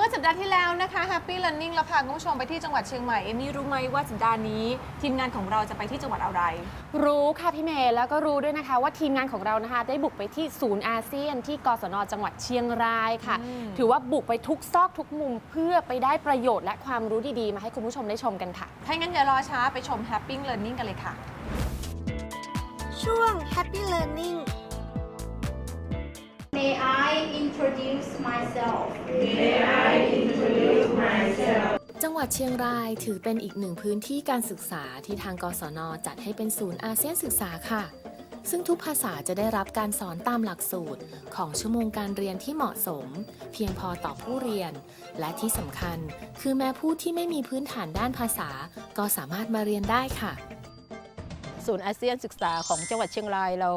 เมื่อสัปดาห์ที่แล้วนะคะ Happy Learning เราพาคุณผู้ชมไปที่จังหวัดเชียงใหม่เอมมี่รู้ไหมว่าสัปดาห์นี้ ทีมงานของเราจะไปที่จังหวัดอะไร รู้ค่ะพี่เมย์แล้วก็รู้ด้วยนะคะ ว่าทีมงานของเรานะคะ ได้บุกไปที่ศูนย์อาเซียน ที่กศนจังหวัดเชียงรายค่ะ อืม ถือว่าบุกไปทุกซอกทุกมุมเพื่อไปได้ประโยชน์และความรู้ดีๆ มาให้คุณผู้ชมได้ชมกันค่ะ ถ้างั้นอย่ารอช้าไปชม Happy Learning กันเลยค่ะ ช่วง Happy Learning May I introduce myself? จังหวัดเชียงรายถือเป็นอีกหนึ่งพื้นที่การศึกษาที่ทางกศนจัดให้เป็นศูนย์อาเซียนศึกษาค่ะ ซึ่งทุกภาษาจะได้รับการสอนตามหลักสูตรของชั่วโมงการเรียนที่เหมาะสม เพียงพอต่อผู้เรียน และที่สำคัญ คือแม้ผู้ที่ไม่มีพื้นฐานด้านภาษา ก็สามารถมาเรียนได้ค่ะ ศูนย์อาเซียนศึกษาของจังหวัดเชียงราย เรา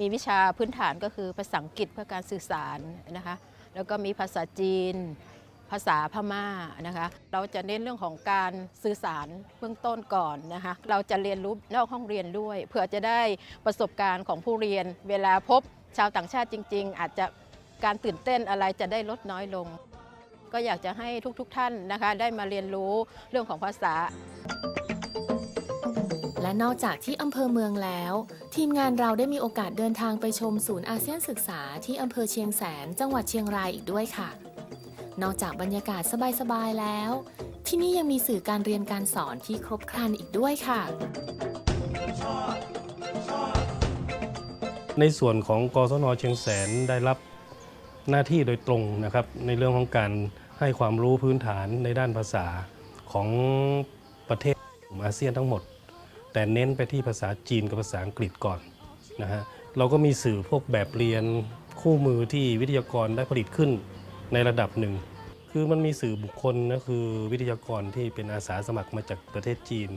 มีวิชาพื้นฐานก็คือภาษาอังกฤษเพื่อการสื่อสารนะคะ แล้วก็มีภาษาจีน ภาษาพม่านะคะ เราจะเน้นเรื่องของการสื่อสารเบื้องต้นก่อนนะคะ เราจะเรียนรู้นอกห้องเรียนด้วย เพื่อจะได้ประสบการณ์ของผู้เรียน เวลาพบชาวต่างชาติจริง ๆ อาจจะการตื่นเต้นอะไรจะได้ลดน้อยลง ก็อยากจะให้ทุกๆทท่านนะคะ ได้มาเรียนรู้เรื่องของภาษา และนอกจากที่อำเภอเมืองแล้ว ทีมงานเราได้มีโอกาสเดินทางไปชมศูนย์อาเซียนศึกษาที่อำเภอเชียงแสน จังหวัดเชียงรายอีกด้วยค่ะ นอกจากบรรยากาศสบายๆแล้ว ที่นี่ยังมีสื่อการเรียนการสอนที่ครบครันอีกด้วยค่ะ ในส่วนของกศนเชียงแสนได้รับหน้าที่โดยตรงนะครับ ในเรื่องของการให้ความรู้พื้นฐานในด้านภาษาของประเทศอาเซียนทั้งหมด แต่เน้นไปที่ภาษาจีนกับภาษาอังกฤษก่อนนะฮะเราก็มีสื่อพวกแบบเรียนคู่มือที่วิทยากรได้ผลิตขึ้นในระดับหนึ่ง คือมันมีสื่อบุคคลนะคือวิทยากรที่เป็นอาสาสมัครมาจากประเทศจีน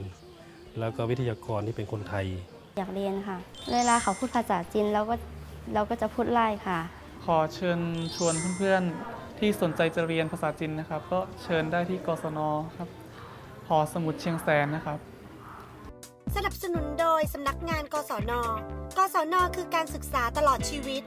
แล้วก็วิทยากรที่เป็นคนไทย อยากเรียนค่ะ เวลาเขาพูดภาษาจีนเราก็เราก็จะพูดไล่ค่ะ ขอเชิญชวนเพื่อนๆที่สนใจจะเรียนภาษาจีนนะครับ ก็เชิญได้ที่กศนครับหอสมุดเชียงแสนนะครับสนับ สนุนโดยสำนักงานกศน กศน คือการศึกษาตลอดชีวิต